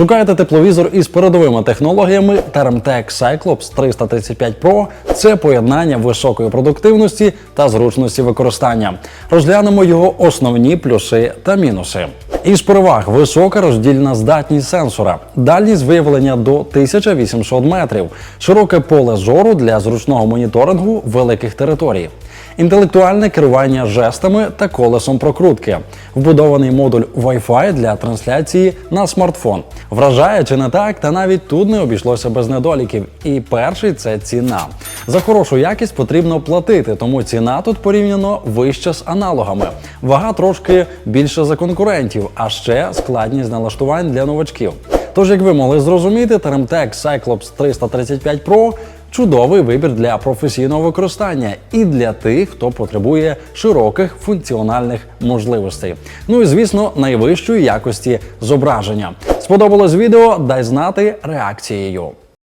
Шукаєте тепловізор із передовими технологіями Termtec Cyclops 335 Pro – це поєднання високої продуктивності та зручності використання. Розглянемо його основні плюси та мінуси. Із переваг висока роздільна здатність сенсора, дальність виявлення до 1800 метрів, широке поле зору для зручного моніторингу великих територій. Інтелектуальне керування жестами та колесом прокрутки, вбудований модуль Wi-Fi для трансляції на смартфон. Вражає чи не так, та навіть тут не обійшлося без недоліків. І перший це ціна. За хорошу якість потрібно платити, тому ціна тут порівняно вища з аналогами. Вага трошки більше за конкурентів, а ще складність налаштувань для новачків. Тож, як ви могли зрозуміти, Termtec Cyclops 335 Pro чудовий вибір для професійного використання і для тих, хто потребує широких функціональних можливостей. Ну і звісно, найвищої якості зображення. Сподобалось відео? Дай знати реакцією.